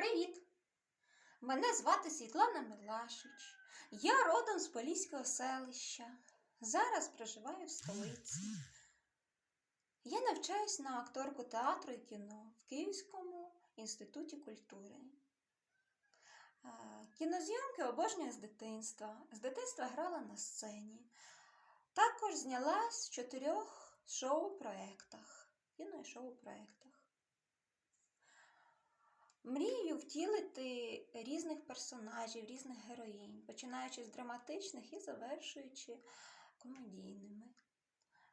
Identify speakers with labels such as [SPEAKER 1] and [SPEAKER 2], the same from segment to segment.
[SPEAKER 1] Привіт! Мене звати Світлана Милашич. Я родом з Поліського селища. Зараз проживаю в столиці. Я навчаюсь на акторку театру і кіно в Київському інституті культури. Е, Кінозйомки обожнюю з дитинства. З дитинства грала на сцені. Також знялась в чотирьох шоу-проєктах. Кіно і шоу-проєктах. Мрію втілити різних персонажів, різних героїнь, починаючи з драматичних і завершуючи комедійними.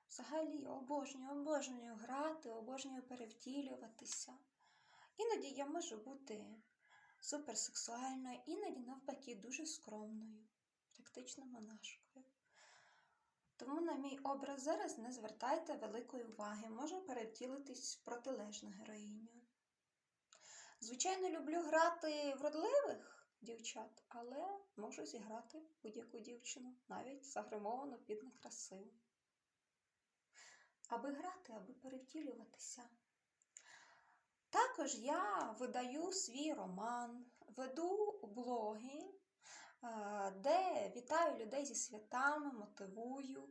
[SPEAKER 1] Взагалі обожнюю, обожнюю грати, обожнюю перевтілюватися. Іноді я можу бути суперсексуальною, іноді, навпаки, дуже скромною, практично монашкою. Тому на мій образ зараз не звертайте великої уваги, можу перевтілитись в протилежну героїню. Звичайно, люблю грати вродливих дівчат, але можу зіграти будь-яку дівчину, навіть загримовану під некрасиву. Аби грати, аби перевтілюватися. Також я видаю свій роман, веду блоги, е, де вітаю людей зі святами, мотивую,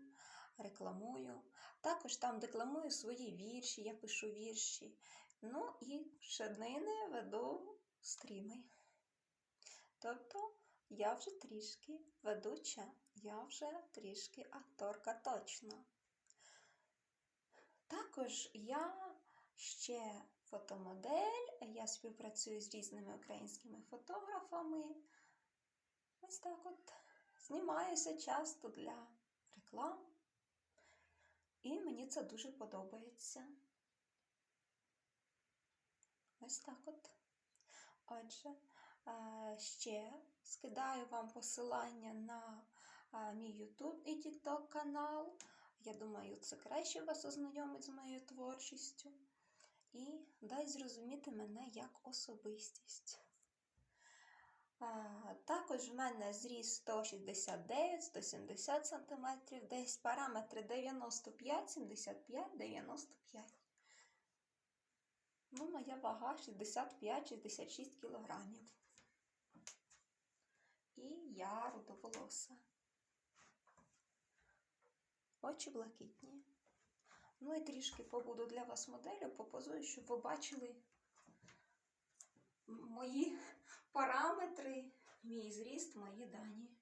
[SPEAKER 1] рекламую. Також там декламую свої вірші, я пишу вірші. Ну і щоднини веду стріми. Тобто я вже трішки ведуча, я вже трішки акторка точно. Також я ще фотомодель, я співпрацюю з різними українськими фотографами. Ось так от знімаюся часто для реклам. І мені це дуже подобається. Ось так от. Отже, е, ще скидаю вам посилання на е, мій YouTube і TikTok канал. Я думаю, це краще вас ознайомить з моєю творчістю і дасть зрозуміти мене як особистість. Е, Також в мене зріст 169-170 см, десь параметри 95, 75, 95. Ну, моя вага 65-66 кілограмів. І я рудоволоса. Очі блакитні. Ну і трішки побуду для вас моделлю, попозую, щоб ви бачили мої параметри, мій зріст, мої дані.